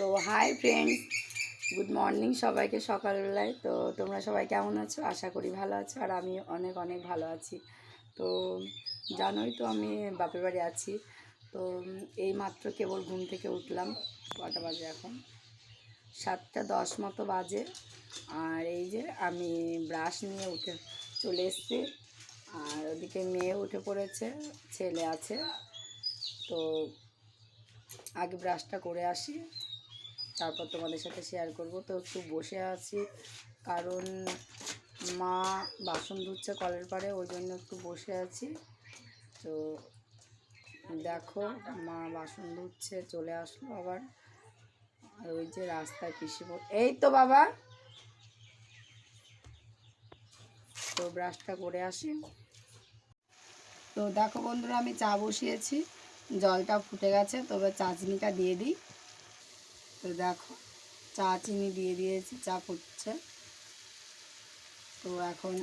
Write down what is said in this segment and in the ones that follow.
So hi friends good morning সবাইকে সকালবেলায়। তো তোমরা সবাই কেমন আছো? আশা করি ভালো আছো। আর আমি অনেক অনেক ভালো আছি। তো, জানোই তো আমি বাপের বাড়ি আছি। তো, এই মাত্র কেবল ঘুম থেকে উঠলাম। কটা বাজে এখন? সাতটা দশ মতো বাজে। আর এই যে আমি ব্রাশ নিয়ে উঠে চলে এসেছি। আর ওদিকে মেয়ে উঠে পড়েছে, ছেলে আছে। তো, আগে ব্রাশটা করে আসি। তারপর তোমাদের সাথে শেয়ার করব। তো একটু বসে আছি, কারণ মা বাসন ধুচ্ছে কলের পাড়ে, ওই জন্য একটু বসে আছি। তো দেখো, মা বাসন ধুচ্ছে, চলে আসলো আবার। ওই যে রাস্তায় পিসি এই তো বাবা। তো ব্রাশটা করে আসি। তো দেখো বন্ধুরা, আমি চা বসিয়েছি, জলটা ফুটে গেছে তবে চা চিনিটা দিয়ে দিই। তো দেখো চা চিনি দিয়ে দিয়েছি চা ফুটছে। তো এখন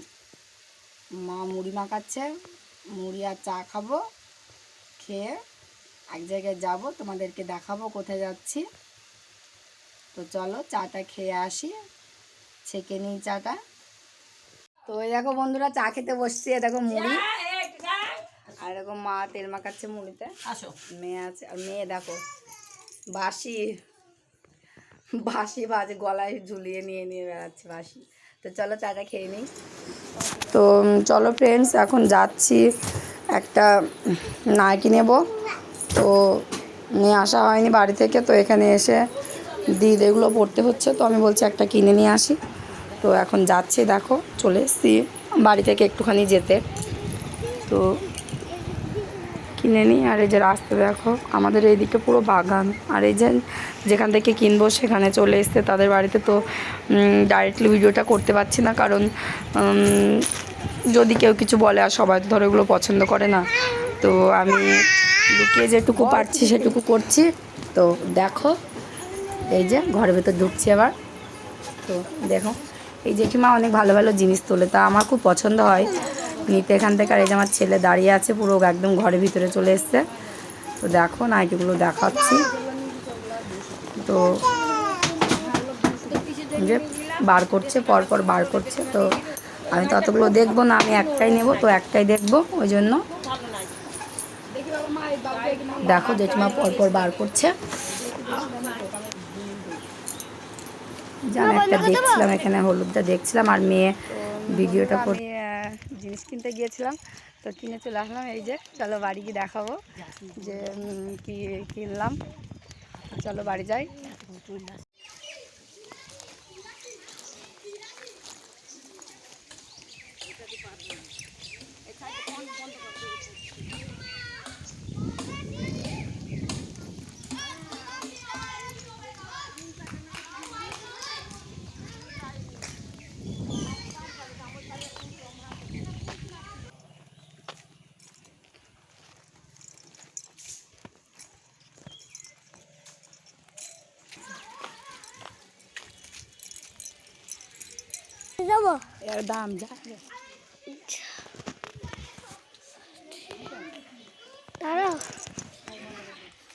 মা মুড়ি মাখাচ্ছে মুড়ি আর চা খাব খেয়ে এক জায়গায় যাব তোমাদেরকে দেখাবো কোথায় যাচ্ছি। তো চলো চাটা খেয়ে আসি ছেঁকে নিই চাটা। তো এই দেখো বন্ধুরা চা খেতে বসছি দেখো মুড়ি। আর এরকম মা তেল মাখাচ্ছে মুড়িতে। আসো। মেয়ে আছে আর মেয়ে দেখো বাসি বাসি বাজে, গলায় ঝুলিয়ে নিয়ে নিয়ে বেড়াচ্ছে বাসি তো চলো চাটা খেয়ে নিই। তো চলো ফ্রেন্ডস এখন যাচ্ছি একটা নাইকি নেব। তো, নিয়ে আসা হয়নি বাড়ি থেকে, তো এখানে এসে দিদ এগুলো পড়তে হচ্ছে, তো আমি বলছি একটা কিনে নিয়ে আসি। তো এখন যাচ্ছি, দেখো, চলে এসছি বাড়ি থেকে একটুখানি যেতে। তো কিনে নিই। আর এই যে রাস্তা দেখো, আমাদের এইদিকে পুরো বাগান। আর এই যে যেখান থেকে কিনবো সেখানে চলে এসছে তাদের বাড়িতে তো ডাইরেক্টলি ভিডিওটা করতে পারছি না। কারণ যদি কেউ কিছু বলে আর সবাই তো ধরো এগুলো পছন্দ করে না, তো আমি লুকিয়ে যেটুকু পারছি সেটুকু করছি। তো দেখো, এই যে ঘরের ভেতর ঢুকছি আবার। তো দেখো, এই জেঠিমা অনেক ভালো ভালো জিনিস তোলে। তা আমার খুব পছন্দ হয়। নিতে এখান থেকে আর এই যে আমার ছেলে দাঁড়িয়ে আছে, পুরো একদম ঘরের ভিতরে চলে এসছে। তো দেখো নাইটিগুলো দেখাচ্ছি। তো যে বার করছে পর পর বার করছে, তো আমি তো অতগুলো দেখব না, আমি একটাই নেব, তো একটাই দেখব, ওই জন্য। দেখো জেঠিমা পর পর বার করছে। জানো, একটা দেখছিলাম এখানে, হলুদটা দেখছিলাম, আর মেয়ে ভিডিওটা আমি জিনিস কিনতে গিয়েছিলাম, তো কিনে চলে আসলাম। এই যে, চলো বাড়ি গিয়ে দেখাবো যে কি কিনলাম। চলো বাড়ি যাই। যাব? এর দাম যা।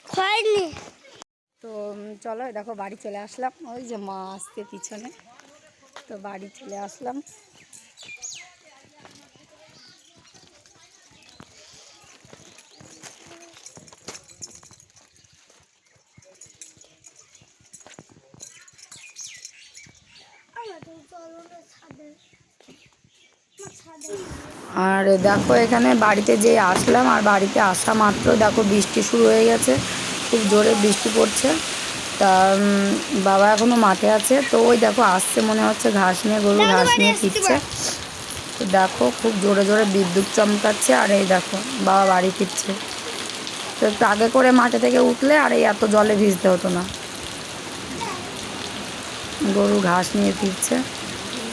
হয়নি তো চলো দেখো বাড়ি চলে আসলাম। ওই যে মা আসতে পিছনে। তো বাড়ি চলে আসলাম। আর দেখো এখানে বাড়িতে যে আসলাম আর বাড়িতে আসা মাত্র দেখো বৃষ্টি শুরু হয়ে গেছে খুব জোরে বৃষ্টি পড়ছে। তা বাবা এখনও মাঠে আছে তো ওই দেখো আসছে মনে হচ্ছে ঘাস নিয়ে গরু ঘাস নিয়ে ফিরছে। তো দেখো খুব জোরে জোরে বিদ্যুৎ চমকাচ্ছে আর এই দেখো বাবা বাড়ি ফিরছে। তো একটু আগে করে মাঠে থেকে উঠলে আর এই এত জলে ভিজতে হতো না। গরু ঘাস নিয়ে ফিরছে।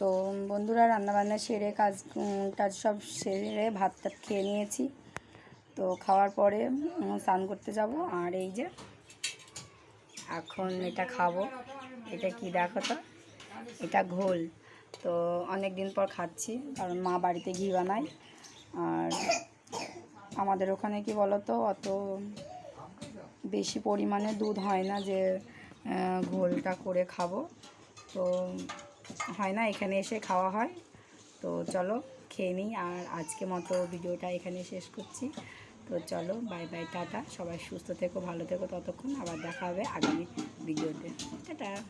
তো বন্ধুরা, রান্নাবান্না সেরে কাজ টাজ সব সেরে ভাত টাত খেয়ে নিয়েছি। তো খাওয়ার পরে স্নান করতে যাব। আর এই যে, এখন এটা খাব। এটা কি দেখো তো? এটা ঘোল। তো অনেক দিন পর খাচ্ছি, কারণ মা বাড়িতে ঘি বানায়। আর আমাদের ওখানে কি বলো তো অত বেশি পরিমাণে দুধ হয় না যে ঘোলটা করে খাব। তো হয় না, এখানে এসে খাওয়া হয়। তো চলো খেয়ে নিই, আর আজকে মতো ভিডিওটা এখানে শেষ করছি। তো চলো বাই বাই টাটা। সবাই সুস্থ থেকো, ভালো থেকো ততক্ষণ। আবার দেখা হবে আগামী ভিডিওতে। টাটা।